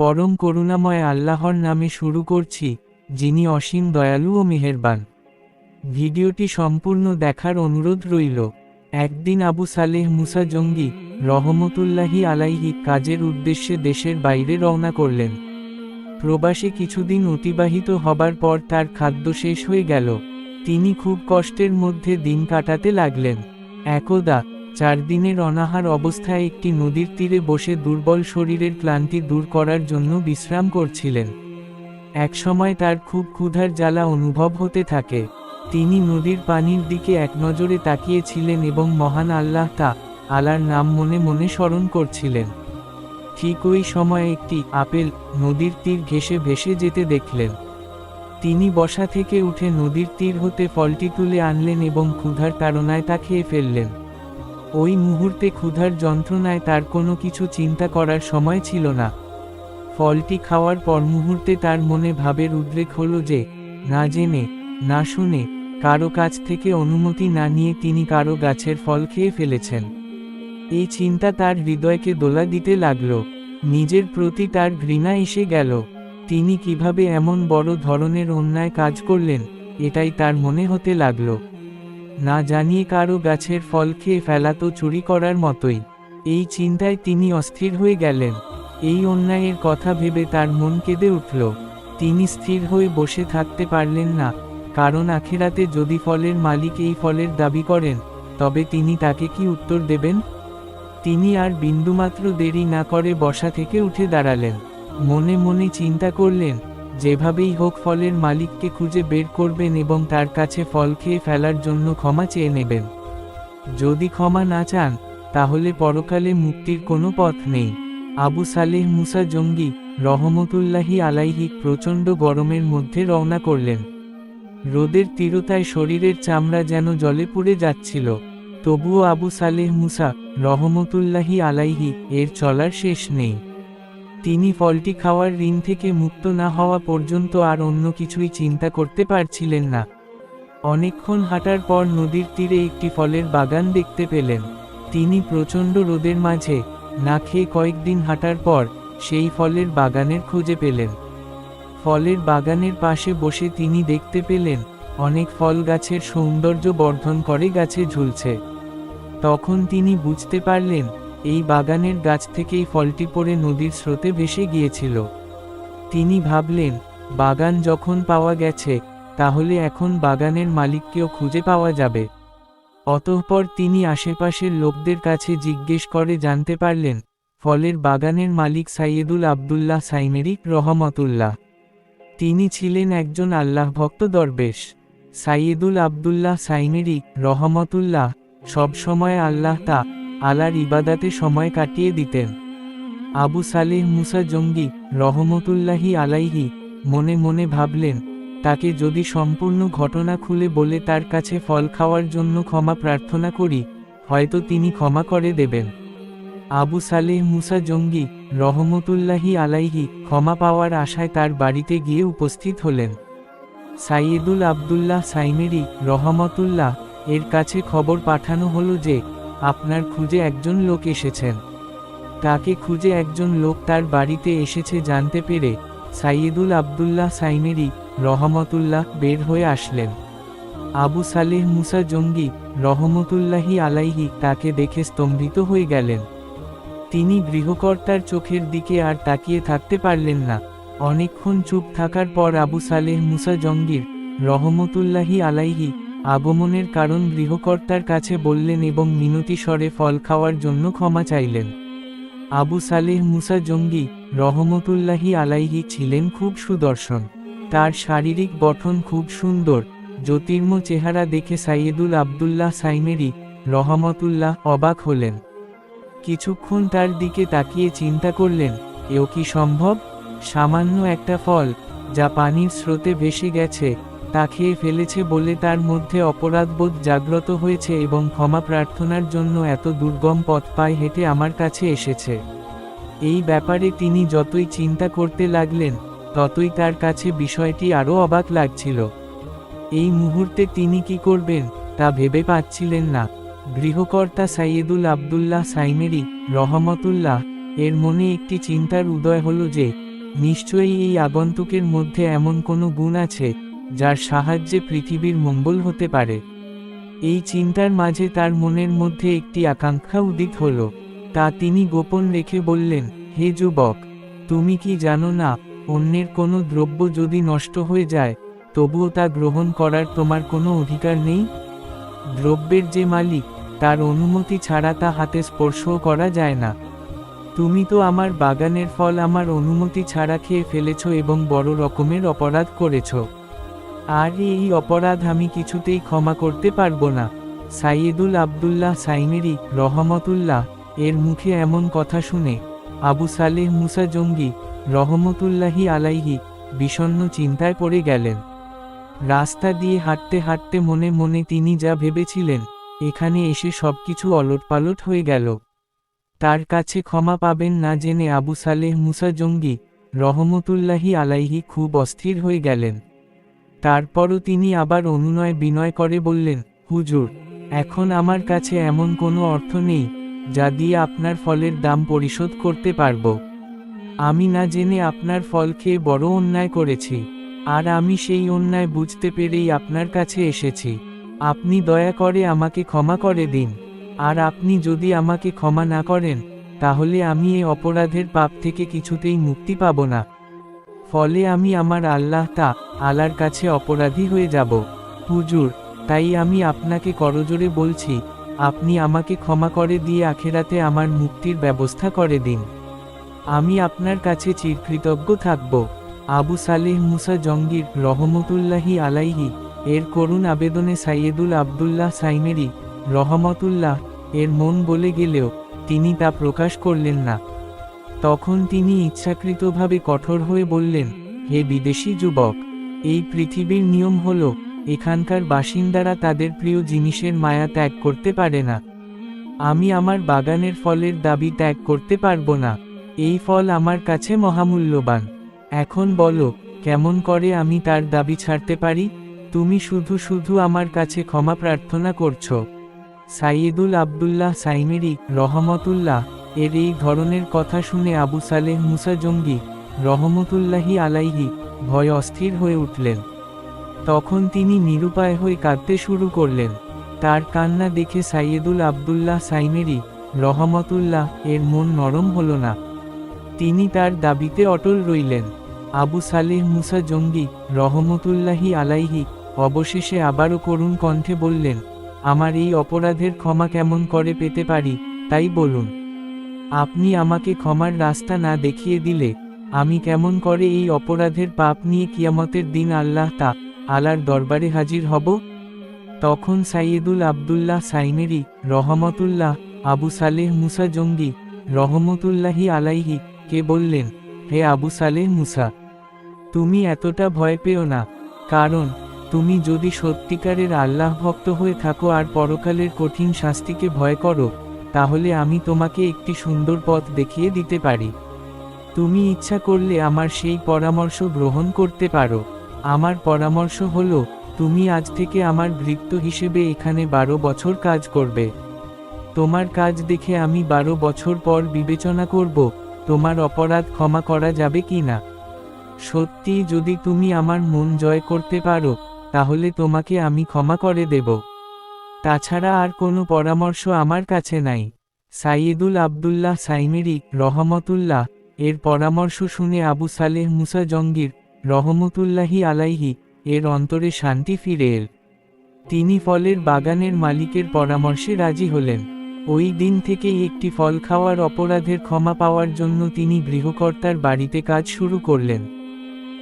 পরম করুণাময় আল্লাহর নামে শুরু করছি, যিনি অসীম দয়ালু ও মেহেরবান। ভিডিওটি সম্পূর্ণ দেখার অনুরোধ রইল, একদিন আবু সালেহ মুসা জঙ্গি রহমতুল্লাহি আলাইহি কাজের উদ্দেশ্যে দেশের বাইরে রওনা করলেন। প্রবাসে কিছুদিন অতিবাহিত হবার পর তার খাদ্য শেষ হয়ে গেল। তিনি খুব কষ্টের মধ্যে দিন কাটাতে লাগলেন। একদা চার দিনের অনাহার অবস্থায় একটি নদীর তীরে বসে দুর্বল শরীরের ক্লান্তি দূর করার জন্য বিশ্রাম করছিলেন। একসময় তার খুব ক্ষুধার জ্বালা অনুভব হতে থাকে। তিনি নদীর পানির দিকে এক নজরে তাকিয়েছিলেন এবং মহান আল্লাহ তা আলার নাম মনে মনে স্মরণ করছিলেন। ঠিক ওই সময় একটি আপেল নদীর তীর ঘেসে ভেসে যেতে দেখলেন। তিনি বসা থেকে উঠে নদীর তীর হতে ফলটি তুলে আনলেন এবং ক্ষুধার তাড়নায় তা খেয়ে ফেললেন। ওই মুহূর্তে ক্ষুধার যন্ত্রণায় তার কোনো কিছু চিন্তা করার সময় ছিল না। ফলটি খাওয়ার পর মুহূর্তে তার মনে ভাবের উদ্রেক হলো যে, না জেনে, না শুনে, কারও কাছ থেকে অনুমতি না নিয়ে তিনি কারও গাছের ফল খেয়ে ফেলেছেন। এই চিন্তা তার হৃদয়কে দোলা দিতে লাগল। নিজের প্রতি তার ঘৃণা এসে গেল। তিনি কীভাবে এমন বড় ধরনের অন্যায় কাজ করলেন, এটাই তার মনে হতে লাগল। না জানিয়ে কারও গাছের ফল খেয়ে ফেলা তো চুরি করার মতোই। এই চিন্তায় তিনি অস্থির হয়ে গেলেন। এই অন্যায়ের কথা ভেবে তার মন কেঁদে উঠল। তিনি স্থির হয়ে বসে থাকতে পারলেন না। কারণ আখেরাতে যদি ফলের মালিক এই ফলের দাবি করেন, তবে তিনি তাকে কি উত্তর দেবেন? তিনি আর বিন্দুমাত্র দেরি না করে বসা থেকে উঠে দাঁড়ালেন। মনে মনে চিন্তা করলেন যেভাবেই হোক ফলের মালিককে খুঁজে বের করবেন এবং তার কাছে ফল খেয়ে ফেলার জন্য ক্ষমা চেয়ে নেবেন। যদি ক্ষমা না চান, তাহলে পরকালে মুক্তির কোনো পথ নেই। আবু সালেহ মুসা জঙ্গি রহমতুল্লাহি আলাইহি প্রচণ্ড গরমের মধ্যে রওনা করলেন। রোদের তীরতায় শরীরের চামড়া যেন জলে পুড়ে যাচ্ছিল। তবুও আবু সালেহ মুসা রহমতুল্লাহি আলাইহি এর চলার শেষ নেই। তিনি ফলটি খাওয়ার ঋণ থেকে মুক্ত না হওয়া পর্যন্ত আর অন্য কিছুই চিন্তা করতে পারছিলেন না। অনেকক্ষণ হাঁটার পর নদীর তীরে একটি ফলের বাগান দেখতে পেলেন। তিনি প্রচণ্ড রোদের মাঝে না খেয়ে কয়েকদিন হাঁটার পর সেই ফলের বাগানের খুঁজে পেলেন। ফলের বাগানের পাশে বসে তিনি দেখতে পেলেন, অনেক ফল গাছের সৌন্দর্য বর্ধন করে গাছে ঝুলছে। তখন তিনি বুঝতে পারলেন এই বাগানের গাছ থেকেই ফলটি পড়ে নদীর স্রোতে ভেসে গিয়েছিল। তিনি ভাবলেন, বাগান যখন পাওয়া গেছে, তাহলে এখন বাগানের মালিককেও খুঁজে পাওয়া যাবে। অতঃপর তিনি আশেপাশের লোকদের কাছে জিজ্ঞেস করে জানতে পারলেন, ফলের বাগানের মালিক সাইয়েদুল আবদুল্লাহ সাইমেরি রহমতুল্লাহ। তিনি ছিলেন একজন আল্লাহ ভক্ত দরবেশ। সাইয়েদুল আবদুল্লাহ সাইমেরি রহমতুল্লাহ সবসময় আল্লাহ তা আলার ইবাদাতে সময় কাটিয়ে দিতেন। আবু সালেহ মুসা জঙ্গি রহমতুল্লাহি আলাইহি মনে মনে ভাবলেন, তাকে যদি সম্পূর্ণ ঘটনা খুলে বলে তার কাছে ফল খাওয়ার জন্য ক্ষমা প্রার্থনা করি, হয়তো তিনি ক্ষমা করে দেবেন। আবু সালেহ মুসা জঙ্গি রহমতুল্লাহি আলাইহি ক্ষমা পাওয়ার আশায় তার বাড়িতে গিয়ে উপস্থিত হলেন। সাইয়েদুল আবদুল্লাহ সাইমেরি রহমতুল্লাহ এর কাছে খবর পাঠানো হলো যে আপনার খুঁজে একজন লোক এসেছেন। তাকে খুঁজে একজন লোক তার বাড়িতে এসেছে জানতে পেরে সাইয়েদুল আবদুল্লাহ সাইমেরি রহমতুল্লাহ বের হয়ে আসলেন। আবু সালেহ মুসা জঙ্গি রহমতুল্লাহি আলাইহি তাকে দেখে স্তম্ভিত হয়ে গেলেন। তিনি গৃহকর্তার চোখের দিকে আর তাকিয়ে থাকতে পারলেন না। অনেকক্ষণ চুপ থাকার পর আবু সালেহ মুসা জঙ্গির রহমতুল্লাহি আলাইহি আগমনের কারণ গৃহকর্তার কাছে বললেন এবং মিনতি স্বরে ফল খাওয়ার জন্য ক্ষমা চাইলেন। আবু সালেহ মুসা জঙ্গি রহমতুল্লাহি আলাইহি ছিলেন খুব সুদর্শন। তার শারীরিক গঠন খুব সুন্দর। জ্যোতির্ম চেহারা দেখে সাইয়েদুল আবদুল্লাহ সাইমেরি রহমতুল্লাহ অবাক হলেন। কিছুক্ষণ তার দিকে তাকিয়ে চিন্তা করলেন, এও কি সম্ভব? সামান্য একটা ফল, যা পানির স্রোতে ভেসে গেছে তা খেয়ে ফেলেছে বলে তার মধ্যে অপরাধবোধ জাগ্রত হয়েছে এবং ক্ষমা প্রার্থনার জন্য এত দুর্গম পথ পায় হেঁটে আমার কাছে এসেছে। এই ব্যাপারে তিনি যতই চিন্তা করতে লাগলেন, ততই তার কাছে বিষয়টি আরও অবাক লাগছিল। এই মুহূর্তে তিনি কি করবেন, তা ভেবে পাচ্ছিলেন না। গৃহকর্তা সাইয়েদুল আবদুল্লাহ সাইমেরি, রহমতুল্লাহ, এর মনে একটি চিন্তার উদয় হলো যে, নিশ্চয়ই এই আগন্তুকের মধ্যে এমন কোনো গুণ আছে যার সাহায্যে পৃথিবীর মঙ্গল হতে পারে। এই চিন্তার মাঝে তার মনের মধ্যে একটি আকাঙ্ক্ষা উদিত হল। তা তিনি গোপন রেখে বললেন, হে যুবক, তুমি কি জানো না, অন্যের কোনো দ্রব্য যদি নষ্ট হয়ে যায়, তবুও তা গ্রহণ করার তোমার কোনো অধিকার নেই? দ্রব্যের যে মালিক, তার অনুমতি ছাড়া তা হাতে স্পর্শও করা যায় না। তুমি তো আমার বাগানের ফল আমার অনুমতি ছাড়া খেয়ে ফেলেছ এবং বড় রকমের অপরাধ করেছ। আর এই অপরাধ আমি কিছুতেই ক্ষমা করতে পারব না। সাইয়েদুল আবদুল্লাহ সাইমেরি রহমতুল্লাহ এর মুখে এমন কথা শুনে আবু সালেহ মুসা জঙ্গি রহমতুল্লাহি আলাইহি বিষণ্ণ চিন্তায় পড়ে গেলেন। রাস্তা দিয়ে হাঁটতে হাঁটতে মনে মনে তিনি যা ভেবেছিলেন, এখানে এসে সব কিছু ওলটপালট হয়ে গেল। তার কাছে ক্ষমা পাবেন না জেনে আবু সালেহ মুসা জঙ্গি রহমতুল্লাহি আলাইহি খুব অস্থির হয়ে গেলেন। তারপরও তিনি আবার অনুনয় বিনয় করে বললেন, হুজুর, এখন আমার কাছে এমন কোনো অর্থ নেই, যা দিয়ে আপনার ফলের দাম পরিশোধ করতে পারব। আমি না জেনে আপনার ফল খেয়ে বড় অন্যায় করেছি, আর আমি সেই অন্যায় বুঝতে পেরেই আপনার কাছে এসেছি। আপনি দয়া করে আমাকে ক্ষমা করে দিন, আর আপনি যদি আমাকে ক্ষমা না করেন, তাহলে আমি এই অপরাধের পাপ থেকে কিছুতেই মুক্তি পাব না। ফলে আমি আমার আল্লাহ তা আলার কাছে অপরাধী হয়ে যাব। হুজুর, তাই আমি আপনাকে করজোরে বলছি, আপনি আমাকে ক্ষমা করে দিয়ে আখেরাতে আমার মুক্তির ব্যবস্থা করে দিন। আমি আপনার কাছে চিরকৃতজ্ঞ থাকব। আবু সালেহ মুসা জঙ্গির রহমতুল্লাহি আলাইহি, এর করুণ আবেদনে সাইয়েদুল আবদুল্লাহ সাইমেরি রহমতুল্লাহ, এর মন বলে গেলেও তিনি তা প্রকাশ করলেন না। তখন তিনি ইচ্ছাকৃতভাবে কঠোর হয়ে বললেন, হে বিদেশি যুবক এই পৃথিবীর নিয়ম হল, এখানকার বাসিন্দারা তাদের প্রিয় জিনিসের মায়া ত্যাগ করতে পারে না। আমি আমার বাগানের ফলের দাবি ত্যাগ করতে পারব না। এই ফল আমার কাছে মহামূল্যবান। এখন বলো, কেমন করে আমি তার দাবি ছাড়তে পারি? তুমি শুধু শুধু আমার কাছে ক্ষমা প্রার্থনা করছ। সাইয়েদুল আবদুল্লাহ সাইমেরি, রহমতুল্লাহ, এর এই ধরনের কথা শুনে আবু সালেহ মুসা জঙ্গি, রহমতুল্লাহি আলাইহি ভয় অস্থির হয়ে উঠলেন। তখন তিনি নিরুপায় হয়ে কাঁদতে শুরু করলেন। তার কান্না দেখে সাইয়েদুল আবদুল্লাহ সাইমেরি রহমতুল্লাহ এর মন নরম হল না। তিনি তার দাবিতে অটল রইলেন। আবু সালেহ মুসা জঙ্গি রহমতুল্লাহি আলাইহি অবশেষে আবারও করুণ কণ্ঠে বললেন, আমার এই অপরাধের ক্ষমা কেমন করে পেতে পারি, তাই বলুন। আপনি আমাকে ক্ষমার রাস্তা না দেখিয়ে দিলে আমি কেমন করে এই অপরাধের পাপ নিয়ে কিয়ামতের দিন আল্লাহ তা আলার দরবারে হাজির হব? তখন সাইয়েদুল আবদুল্লাহ সাইমেরি, রহমতুল্লাহ, আবু সালেহ মুসা জঙ্গি, রহমতুল্লাহি আলাইহি, কে বললেন, হে আবু সালেহ মুসা, তুমি এতটা ভয় পেও না। কারণ, তুমি যদি সত্যিকারের আল্লাহ ভক্ত হয়ে থাকো আর পরকালের কঠিন শাস্তিকে ভয় করো, তাহলে আমি তোমাকে একটি সুন্দর পথ দেখিয়ে দিতে পারি। তুমি ইচ্ছা করলে আমার সেই পরামর্শ গ্রহণ করতে পারো। আমার পরামর্শ হলো, তুমি আজ থেকে আমার ভৃত্য হিসেবে এখানে বারো বছর কাজ করবে। তোমার কাজ দেখে আমি বারো বছর পর বিবেচনা করব, তোমার অপরাধ ক্ষমা করা যাবে কি না সত্যি যদি তুমি আমার মন জয় করতে পারো, তাহলে তোমাকে আমি ক্ষমা করে দেব। তাছাড়া আর কোনো পরামর্শ আমার কাছে নাই। সাইয়েদুল আবদুল্লাহ সাইমেরি রহমতুল্লাহ এর পরামর্শ শুনে আবু সালেহ মুসা জঙ্গির রহমতুল্লাহি আলাইহি এর অন্তরে শান্তি ফিরে এল। তিনি ফলের বাগানের মালিকের পরামর্শে রাজি হলেন। ওই দিন থেকেই একটি ফল খাওয়ার অপরাধের ক্ষমা পাওয়ার জন্য তিনি গৃহকর্তার বাড়িতে কাজ শুরু করলেন।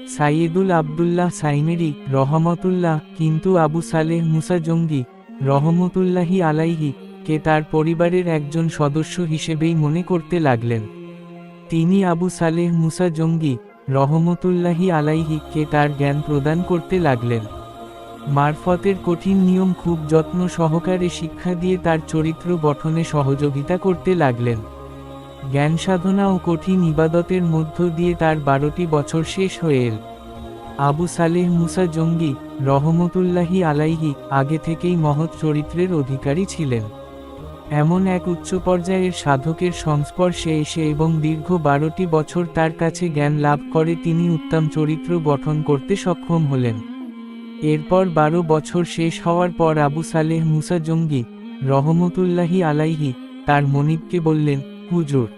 সাইয়েদুল আবদুল্লাহ সাইমেরি রহমতুল্লাহ কিন্তু আবু সালেহ মুসা জঙ্গি রহমতুল্লাহি আলাইহি কে তার পরিবারের একজন সদস্য হিসেবেই মনে করতে লাগলেন। তিনি আবু সালেহ মুসা জঙ্গি রহমতুল্লাহি আলাইহি কে তার জ্ঞান প্রদান করতে লাগলেন। মারফতের কঠিন নিয়ম খুব যত্ন সহকারে শিক্ষা দিয়ে তার চরিত্র গঠনে সহযোগিতা করতে লাগলেন। জ্ঞান সাধনা ও কঠিন ইবাদতের মধ্য দিয়ে তার বারোটি বছর শেষ হয়ে এল। আবু সালেহ মুসা জঙ্গি রহমতুল্লাহি আলাইহি আগে থেকেই মহৎ চরিত্রের অধিকারী ছিলেন। এমন এক উচ্চ পর্যায়ের সাধকের সংস্পর্শে এসে এবং দীর্ঘ বারোটি বছর তার কাছে জ্ঞান লাভ করে তিনি উত্তম চরিত্র গঠন করতে সক্ষম হলেন। এরপর বারো বছর শেষ হওয়ার পর আবু সালেহ মুসা জঙ্গি রহমতুল্লাহি আলাইহি তার মনিবকে বললেন, হুজুর,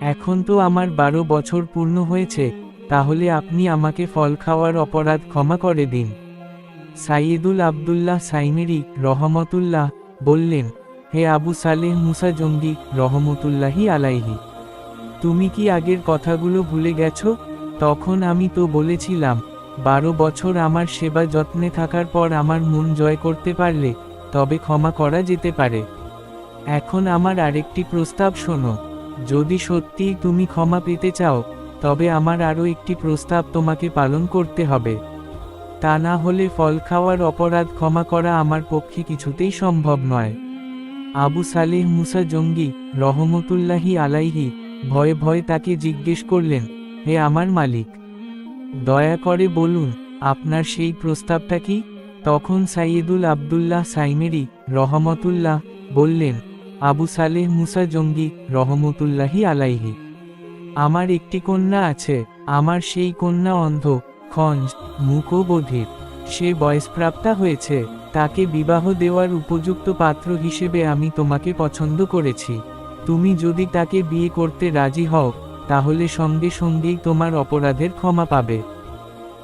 এখন তো আমার বারো বছর পূর্ণ হয়েছে, তাহলে আপনি আমাকে ফল খাওয়ার অপরাধ ক্ষমা করে দিন। সাইয়েদুল আবদুল্লাহ সাইমেরি রহমতুল্লাহ বললেন হে আবু সালেহ মুসা জঙ্গি, রহমতুল্লাহি আলাইহি। তুমি কি আগের কথাগুলো ভুলে গেছো? তখন আমি তো বলেছিলাম, বারো বছর আমার সেবা যত্নে থাকার পর আমার মন জয় করতে পারলে, তবে ক্ষমা করা যেতে পারে। এখন আমার আরেকটি প্রস্তাব শোনো। যদি সত্যিই তুমি ক্ষমা পেতে চাও, তবে আমার আরও একটি প্রস্তাব তোমাকে পালন করতে হবে। তা না হলে ফল খাওয়ার অপরাধ ক্ষমা করা আমার পক্ষে কিছুতেই সম্ভব নয়। আবু সালেহ মুসা জঙ্গি রহমতুল্লাহি আলাইহি ভয়ে ভয়ে তাকে জিজ্ঞেস করলেন, হে আমার মালিক, দয়া করে বলুন, আপনার সেই প্রস্তাবটা কি? তখন সাইয়েদুল আবদুল্লাহ সাইমেরি রহমতুল্লাহ বললেন, আবু সালেহ মুসা জঙ্গি রহমতুল্লাহি আলাইহি, আমার একটি কন্যা আছে, আমার সেই কন্যা অন্ধ, খঞ্জ, মুখ ও বধির। সে বয়সপ্রাপ্তা হয়েছে, তাকে বিবাহ দেওয়ার উপযুক্ত পাত্র হিসেবে আমি তোমাকে পছন্দ করেছি। তুমি যদি তাকে বিয়ে করতে রাজি হও, তাহলে সঙ্গে সঙ্গেই তোমার অপরাধের ক্ষমা পাবে।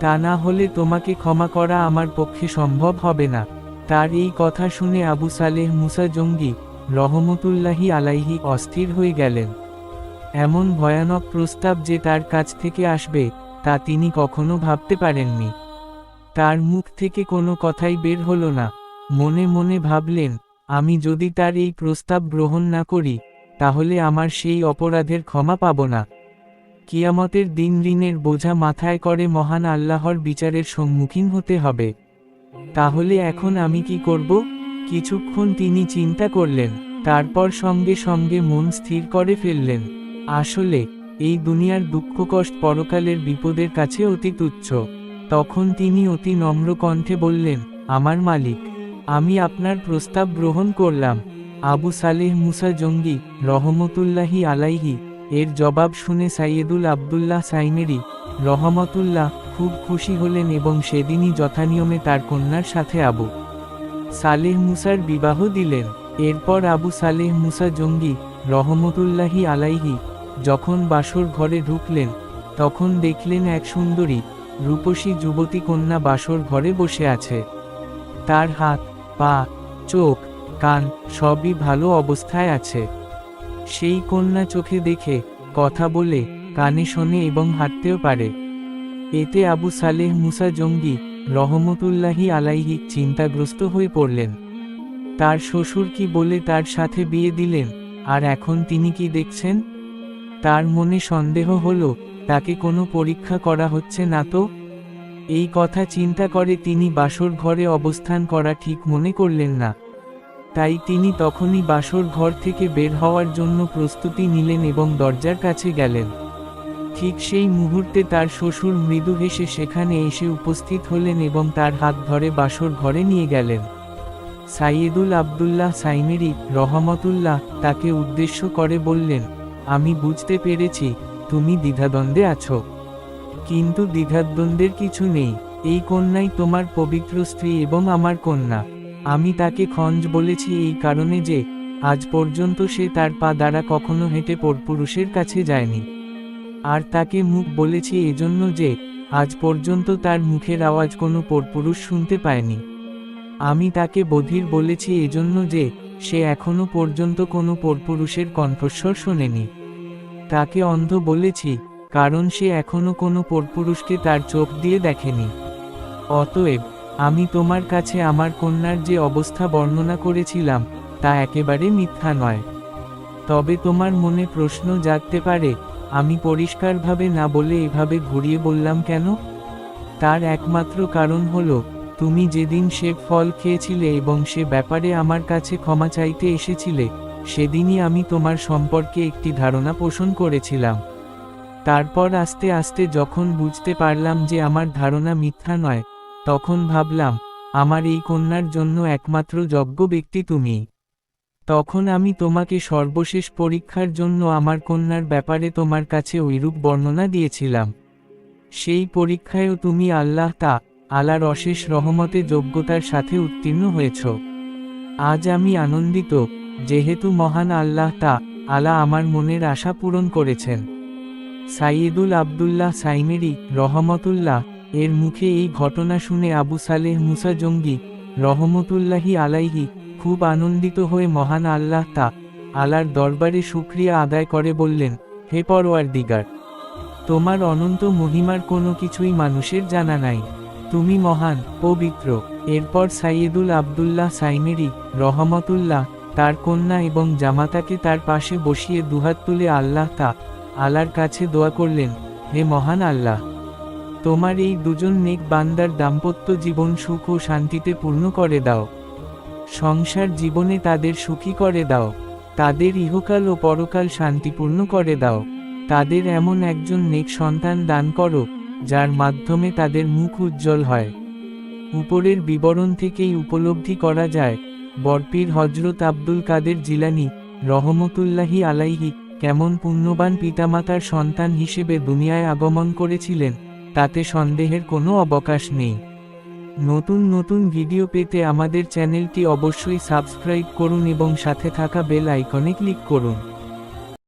তা না হলে তোমাকে ক্ষমা করা আমার পক্ষে সম্ভব হবে না। তার এই কথা শুনে আবু সালেহ মুসা জঙ্গি রহমতুল্লাহি আলাইহি অস্থির হয়ে গেলেন। এমন ভয়ানক প্রস্তাব যে তার কাছ থেকে আসবে, তা তিনি কখনো ভাবতে পারেননি। তার মুখ থেকে কোনো কথাই বের হলো না। মনে মনে ভাবলেন, আমি যদি তার এই প্রস্তাব গ্রহণ না করি, তাহলে আমার সেই অপরাধের ক্ষমা পাব না। কিয়ামতের দিন ঋণের বোঝা মাথায় করে মহান আল্লাহর বিচারের সম্মুখীন হতে হবে। তাহলে এখন আমি কি করব? কিছুক্ষণ তিনি চিন্তা করলেন, তারপর সঙ্গে সঙ্গে মন স্থির করে ফেললেন। আসলে, এই দুনিয়ার দুঃখ কষ্ট পরকালের বিপদের কাছে অতি তুচ্ছ। তখন তিনি অতি নম্র কণ্ঠে বললেন, আমার মালিক, আমি আপনার প্রস্তাব গ্রহণ করলাম। আবু সালেহ মুসা জঙ্গি, রহমতুল্লাহি আলাইহি, এর জবাব শুনে সাইয়েদুল আবদুল্লাহ সাইমেরি, রহমতুল্লাহ খুব খুশি হলেন এবং সেদিনই যথানিয়মে তার কন্যার সাথে আবু সালেহ মুসার বিবাহ দিলেন। এরপর আবু সালেহ মুসা জঙ্গি, রহমতুল্লাহি আলাইহি, যখন বাসর ঘরে ঢুকলেন, তখন দেখলেন এক সুন্দরী রূপসী যুবতী কন্যা বাসর ঘরে বসে আছে। তার হাত, পা, চোখ, কান সবই ভালো অবস্থায় আছে। সেই কন্যা চোখে দেখে, কথা বলে, কানে শোনে এবং হাঁটতেও পারে। এতে আবু সালেহ মুসা জঙ্গি রহমতুল্লাহি আলাইহি চিন্তাগ্রস্ত হয়ে পড়লেন। তার শ্বশুর কি বলে তার সাথে বিয়ে দিলেন? আর এখন তিনি কি দেখছেন? তার মনে সন্দেহ হলো তাকে কোনো পরীক্ষা করা হচ্ছে না তো? এই কথা চিন্তা করে তিনি বাসর ঘরে অবস্থান করা ঠিক মনে করলেন না। তাই তিনি তখনই বাসর ঘর থেকে বের হওয়ার জন্য প্রস্তুতি নিলেন এবং দরজার কাছে গেলেন। ঠিক সেই মুহূর্তে তার শ্বশুর মৃদু হেসে সেখানে এসে উপস্থিত হলেন এবং তার হাত ধরে বাসর ঘরে নিয়ে গেলেন। সাইয়েদুল আবদুল্লাহ সাইমেরি রহমতুল্লাহ তাকে উদ্দেশ্য করে বললেন, আমি বুঝতে পেরেছি তুমি দ্বিধাদ্বন্দ্বে আছো। কিন্তু দ্বিধাদ্বন্দ্বের কিছু নেই। এই কন্যাই তোমার পবিত্র স্ত্রী এবং আমার কন্যা। আমি তাকে খঞ্জ বলেছি এই কারণে যে, আজ পর্যন্ত সে তার পা দ্বারা কখনো হেঁটে পরপুরুষের কাছে যায়নি। আর তাকে মুখ বলেছি এজন্য যে, আজ পর্যন্ত তার মুখের আওয়াজ কোনো পরপুরুষ শুনতে পায়নি। আমি তাকে বধির বলেছি এজন্য যে, সে এখনও পর্যন্ত কোনো পরপুরুষের কণ্ঠস্বর শোনেনি। তাকে অন্ধ বলেছি, কারণ সে এখনও কোনো পরপুরুষকে তার চোখ দিয়ে দেখেনি। অতএব, আমি তোমার কাছে আমার কন্যার যে অবস্থা বর্ণনা করেছিলাম, তা একেবারে মিথ্যা নয়। তবে তোমার মনে প্রশ্ন জাগতে পারে, আমি পরিষ্কারভাবে না বলে এভাবে ঘুরিয়ে বললাম কেন? তার একমাত্র কারণ হলো, তুমি যেদিন সে ফল খেয়েছিলে এবং সে ব্যাপারে আমার কাছে ক্ষমা চাইতে এসেছিলে সেদিনই আমি তোমার সম্পর্কে একটি ধারণা পোষণ করেছিলাম। তারপর আস্তে আস্তে যখন বুঝতে পারলাম যে আমার ধারণা মিথ্যা নয়, তখন ভাবলাম, আমার এই কন্যার জন্য একমাত্র যোগ্য ব্যক্তি তুমি। তখন আমি তোমাকে সর্বশেষ পরীক্ষার জন্য আমার কন্যার ব্যাপারে তোমার কাছে ঐরূপ বর্ণনা দিয়েছিলাম। সেই পরীক্ষায়ও তুমি আল্লাহ তা আলার অশেষ রহমতে যোগ্যতার সাথে উত্তীর্ণ হয়েছ। আজ আমি আনন্দিত যেহেতু মহান আল্লাহ তা আলা আমার মনের আশা পূরণ করেছেন। সাইয়েদুল আবদুল্লাহ সাইমেরি, রহমতুল্লাহ, এর মুখে এই ঘটনা শুনে আবু সালেহ মুসা জঙ্গি, রহমতুল্লাহি আলাইহি, খুব আনন্দিত হয়ে মহান আল্লাহ তা আলার দরবারে শুক্রিয়া আদায় করে বললেন, হে পরওয়ার দিগার তোমার অনন্ত মহিমার কোনো কিছুই মানুষের জানা নাই। তুমি মহান, পবিত্র। এরপর সাইয়েদুল আবদুল্লাহ সাইমেরি, রহমতুল্লাহ তার কন্যা এবং জামাতাকে তার পাশে বসিয়ে দুহাত তুলে আল্লাহ তা আলার কাছে দোয়া করলেন, হে মহান আল্লাহ! তোমার এই দুজন নেক বান্দার দাম্পত্য জীবন সুখ ও শান্তিতে পূর্ণ করে দাও। সংসার জীবনে তাদের সুখী করে দাও। তাদের ইহকাল ও পরকাল শান্তিপূর্ণ করে দাও। তাদের এমন একজন নেক সন্তান দান করো, যার মাধ্যমে তাদের মুখ উজ্জ্বল হয়। উপরের বিবরণ থেকেই উপলব্ধি করা যায় বরপীর হজরত আব্দুল কাদের জিলানি রহমতুল্লাহি আলাইহি কেমন পুণ্যবান পিতামাতার সন্তান হিসেবে দুনিয়ায় আগমন করেছিলেন, তাতে সন্দেহের কোনো অবকাশ নেই। নতুন নতুন ভিডিও পেতে আমাদের চ্যানেলটি অবশ্যই সাবস্ক্রাইব করুন এবং সাথে থাকা বেল আইকনে ক্লিক করুন।